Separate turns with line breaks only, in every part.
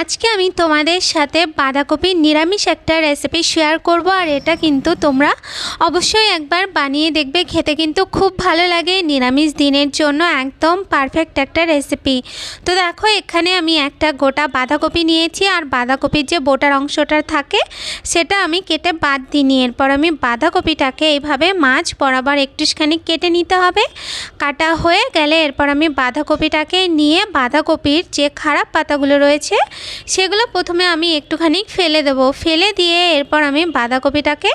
আজকে আমি তোমাদের সাথে বাঁধাকপির নিরামিষ একটা রেসিপি শেয়ার করব, আর এটা কিন্তু তোমরা অবশ্যই একবার বানিয়ে দেখবে। খেতে কিন্তু খুব ভালো লাগে নিরামিষ দিনের জন্য, একদম পারফেক্ট একটা রেসিপি তো দেখো, এখানে আমি একটা গোটা বাঁধাকপি নিয়েছি, আর বাঁধাকপির যে বোটার অংশটা থাকে, সেটা আমি কেটে বাদ দিইনি। এরপর আমি বাঁধাকপিটাকে এইভাবে মাছ বরাবর একটুখানি কেটে নিতে হবে। কাটা হয়ে গেলে এরপর আমি বাঁধাকপিটাকে নিয়ে বাঁধাকপির যে খারাপ পাতাগুলো রয়েছে সেগুলো প্রথমে আমি একটুখানি ফেলে দেব। ফেলে দিয়ে এরপর আমি বাঁধাকপিটাকে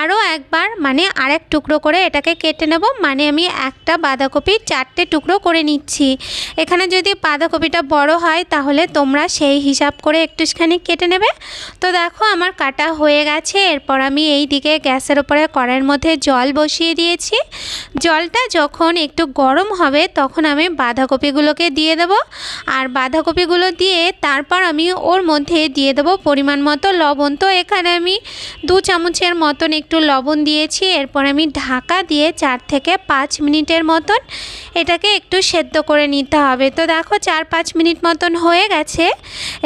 আরও একবার মানে আরেক টুকরো করে এটাকে কেটে নেব। মানে আমি একটা বাঁধাকপি চারটে টুকরো করে নিচ্ছি। এখানে যদি বাঁধাকপিটা বড় হয় তাহলে তোমরা সেই হিসাব করে একটুখানি কেটে নেবে। তো দেখো আমার কাটা হয়ে গেছে। এরপর আমি এই দিকে গ্যাসের ওপরে কড়াইয়ের মধ্যে জল বসিয়ে দিয়েছি। জলটা যখন একটু গরম হবে তখন আমি বাঁধাকপিগুলোকে দিয়ে দেবো। আর বাঁধাকপিগুলো দিয়ে তারপর আমি ওর মধ্যে দিয়ে দেবো পরিমাণ মতো লবণ। তো এখানে আমি দু চামচের মতন একটু লবণ দিয়েছি। এরপর আমি ঢাকা দিয়ে চার থেকে পাঁচ মিনিটের মতন এটাকে একটু সেদ্ধ করে নিতে হবে। তো দেখো চার পাঁচ মিনিট মতন হয়ে গেছে।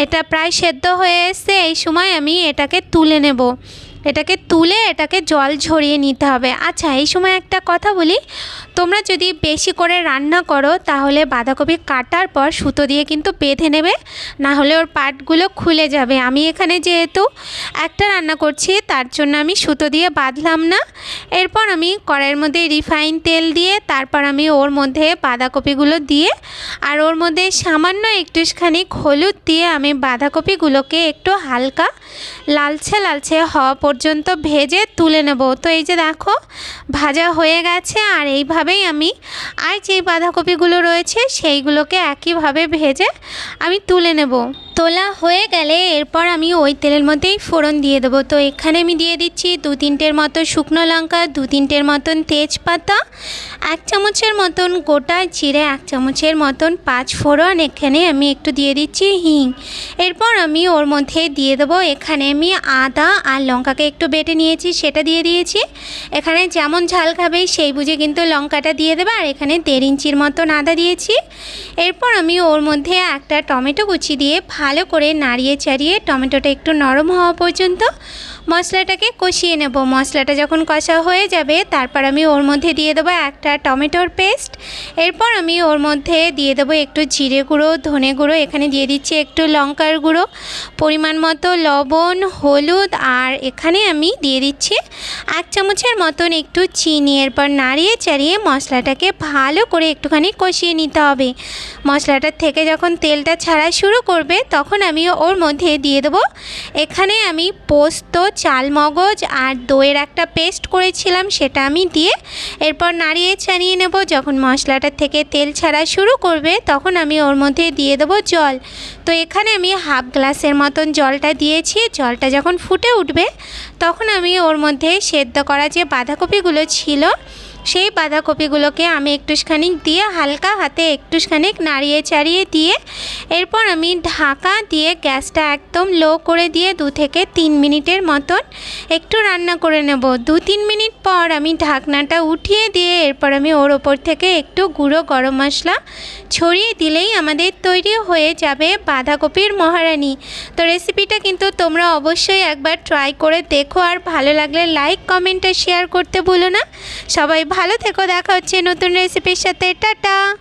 এটা প্রায় সেদ্ধ হয়ে এসছে। এই সময় আমি এটাকে তুলে নেব। এটাকে তুলে এটাকে জল ঝরিয়ে নিতে হবে। আচ্ছা এই সময় একটা কথা বলি। তোমরা যদি বেশি করে রান্না করো, তাহলে বাঁধাকপি কাটার পর সুতো দিয়ে কিন্তু বেঁধে নেবে, না হলে ওর পাটগুলো খুলে যাবে। আমি এখানে যেহেতু একটা রান্না করছি, তার জন্য আমি সুতো দিয়ে বাঁধলাম না। এরপর আমি কড়াইয়ের মধ্যে রিফাইন তেল দিয়ে, তারপর আমি ওর মধ্যে বাঁধাকপিগুলো দিয়ে, আর ওর মধ্যে সামান্য একটুখানি হলুদ দিয়ে আমি বাঁধাকপিগুলোকে একটু হালকা লালচে লালচে হওয়া পর্যন্ত ভেজে তুলে নেব। তো এই যে দেখো, ভাজা হয়ে গেছে, আর এইভাবেই আমি আর যেই বাঁধাকপিগুলো রয়েছে সেইগুলোকে একইভাবে ভেজে আমি তুলে নেব। তোলা হয়ে গেলে এরপর আমি ওই তেলের মধ্যেই ফোড়ন দিয়ে দেবো। তো এখানে আমি দিয়ে দিচ্ছি দু তিনটের মতো শুকনো লঙ্কা, দু তিনটের মতন তেজপাতা, এক চামচের মতন গোটা জিরে, এক চামচের মতন পাঁচ ফোড়ন। এখানে আমি একটু দিয়ে দিচ্ছি হিং। এরপর আমি ওর মধ্যে দিয়ে দেবো এখানে আমি আদা আর লঙ্কাকে একটু বেটে নিয়েছি, সেটা দিয়ে দিয়েছি। এখানে যেমন ঝাল খাবে, সেই বুঝে কিন্তু লঙ্কাটা দিয়ে দেবে, আর এখানে দেড় ইঞ্চির মতন আদা দিয়েছি। এরপর আমি ওর মধ্যে একটা টমেটো কুচি দিয়ে ভালো করে নাড়িয়ে চাড়িয়ে টমেটোটা একটু নরম হওয়া পর্যন্ত মশলাটাকে কষিয়ে নেব। মশলাটা যখন কষা হয়ে যাবে, তারপর আমি ওর মধ্যে দিয়ে দেবো একটা টমেটোর পেস্ট। এরপর আমি ওর মধ্যে দিয়ে দেবো একটু জিরে গুঁড়ো, ধনে গুঁড়ো, এখানে দিয়ে দিচ্ছি একটু লঙ্কার গুঁড়ো, পরিমাণ মতো লবণ, হলুদ, আর এখানে আমি দিয়ে দিচ্ছি এক চামচের মতন একটু চিনি। এরপর নাড়িয়ে চাড়িয়ে মশলাটাকে ভালো করে একটুখানি কষিয়ে নিতে হবে। মশলাটার থেকে যখন তেলটা ছাড়া শুরু করবে, তখন আমি ওর মধ্যে দিয়ে দেবো। এখানে আমি পোস্ত চালমগজ আর দইয়ের একটা পেস্ট করেছিলাম, সেটা আমি দিয়ে এরপর নাড়িয়ে ছাড়িয়ে নেব। যখন মশলাটা থেকে তেল ছাড়া শুরু করবে, তখন আমি ওর মধ্যে দিয়ে দেবো জল। তো এখানে আমি হাফ গ্লাসের মতন জলটা দিয়েছি। জলটা যখন ফুটে উঠবে তখন আমি ওর মধ্যে সেদ্ধ করা যে বাঁধাকপিগুলো ছিল, সেই বাঁধাকপিগুলোকে আমি একটুখানি দিয়ে হালকা হাতে একটুখানি নাড়িয়ে চাড়িয়ে দিয়ে, এরপর আমি ঢাকা দিয়ে গ্যাসটা একদম লো করে দিয়ে দু থেকে তিন মিনিটের মতন একটু রান্না করে নেব। দু তিন মিনিট পর আমি ঢাকনাটা উঠিয়ে দিয়ে এরপর আমি ওর ওপর থেকে একটু গুঁড়ো গরম মশলা ছড়িয়ে দিলেই আমাদের তৈরি হয়ে যাবে বাঁধাকপির মহারানি। তো রেসিপিটা কিন্তু তোমরা অবশ্যই একবার ট্রাই করে দেখো। আর ভালো লাগলে লাইক কমেন্ট আর শেয়ার করতে ভুলো না। সবাই ভালো থেকো, দেখা হচ্ছে নতুন রেসিপির সাথে। টাটা!